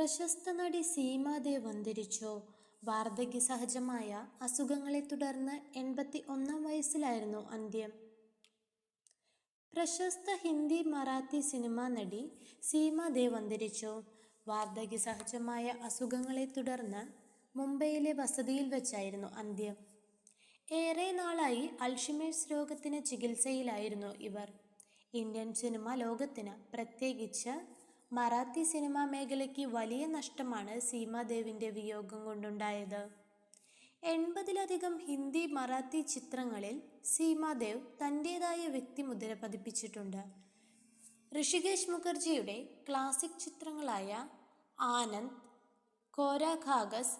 പ്രശസ്ത നടി സീമാദേവ് അന്തരിച്ചു വാർദ്ധക്യ സഹജമായ അസുഖങ്ങളെ തുടർന്ന് എൺപത്തി ഒന്നാം വയസ്സിലായിരുന്നു അന്ത്യം. പ്രശസ്ത ഹിന്ദി മറാത്തി സിനിമാ നടി സീമാദേവ് അന്തരിച്ചു വാർദ്ധക്യ സഹജമായ അസുഖങ്ങളെ തുടർന്ന് മുംബൈയിലെ വസതിയിൽ വെച്ചായിരുന്നു അന്ത്യം. ഏറെ നാളായി അൾഷിമേഴ്സ് രോഗത്തിന് ചികിത്സയിലായിരുന്നു ഇവർ. ഇന്ത്യൻ സിനിമ ലോകത്തിന് പ്രത്യേകിച്ച് മറാത്തി സിനിമാ മേഖലയ്ക്ക് വലിയ നഷ്ടമാണ് സീമാദേവിന്റെ വിയോഗം കൊണ്ടുണ്ടായത്. എൺപതിലധികം ഹിന്ദി മറാത്തി ചിത്രങ്ങളിൽ സീമാദേവ് തന്റേതായ വ്യക്തിമുദ്ര പതിപ്പിച്ചിട്ടുണ്ട്. ഋഷികേഷ് മുഖർജിയുടെ ക്ലാസിക് ചിത്രങ്ങളായ ആനന്ദ് കോരാ ഖാഗസ്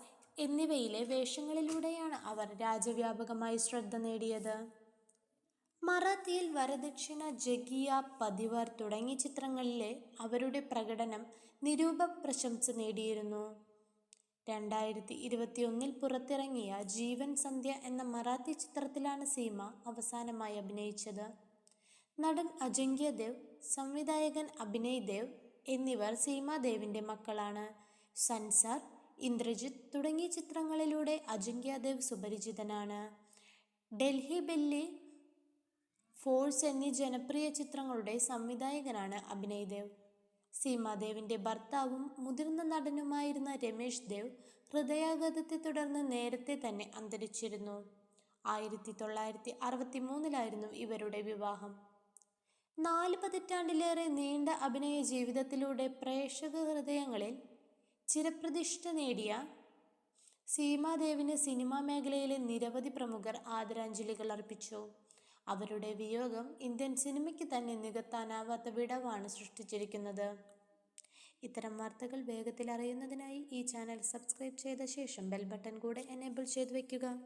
എന്നിവയിലെ വേഷങ്ങളിലൂടെയാണ് അവർ രാജ്യവ്യാപകമായി ശ്രദ്ധ നേടിയത്. മറാത്തിയിൽ വരദക്ഷിണ ജഗിയ പതിവർ തുടങ്ങിയ ചിത്രങ്ങളിലെ അവരുടെ പ്രകടനം നിരൂപ പ്രശംസ നേടിയിരുന്നു. രണ്ടായിരത്തി ഇരുപത്തിയൊന്നിൽ പുറത്തിറങ്ങിയ ജീവൻ സന്ധ്യ എന്ന മറാത്തി ചിത്രത്തിലാണ് സീമ അവസാനമായി അഭിനയിച്ചത്. നടൻ അജങ്ക്യ ദേവ് സംവിധായകൻ അഭിനയ് ദേവ് എന്നിവർ സീമാദേവിന്റെ മക്കളാണ്. സൻസാർ ഇന്ദ്രജിത്ത് തുടങ്ങിയ ചിത്രങ്ങളിലൂടെ അജങ്ക്യ ദേവ് സുപരിചിതനാണ്. ഡൽഹി ബെല്ലി ഫോഴ്സ് എന്നീ ജനപ്രിയ ചിത്രങ്ങളുടെ സംവിധായകനാണ് അഭിനയ് ദേവ്. സീമാദേവിന്റെ ഭർത്താവും മുതിർന്ന നടനുമായിരുന്ന രമേശ് ദേവ് ഹൃദയാഘാതത്തെ തുടർന്ന് നേരത്തെ തന്നെ അന്തരിച്ചിരുന്നു. ആയിരത്തി തൊള്ളായിരത്തി അറുപത്തി മൂന്നിലായിരുന്നു ഇവരുടെ വിവാഹം. നാല് പതിറ്റാണ്ടിലേറെ നീണ്ട അഭിനയ ജീവിതത്തിലൂടെ പ്രേക്ഷക ഹൃദയങ്ങളിൽ ചിരപ്രതിഷ്ഠ നേടിയ സീമാദേവിന് സിനിമാ മേഖലയിലെ നിരവധി പ്രമുഖർ ആദരാഞ്ജലികൾ അർപ്പിച്ചു. അവരുടെ വിയോഗം ഇന്ത്യൻ സിനിമയ്ക്ക് തന്നെ നികത്താനാവാത്ത വിടവാണ് സൃഷ്ടിച്ചിരിക്കുന്നത്. ഇത്തരം വാർത്തകൾ വേഗത്തിൽ അറിയുന്നതിനായി ഈ ചാനൽ സബ്സ്ക്രൈബ് ചെയ്ത ശേഷം ബെൽ ബട്ടൺ കൂടെ എനേബിൾ ചെയ്തു വയ്ക്കുക.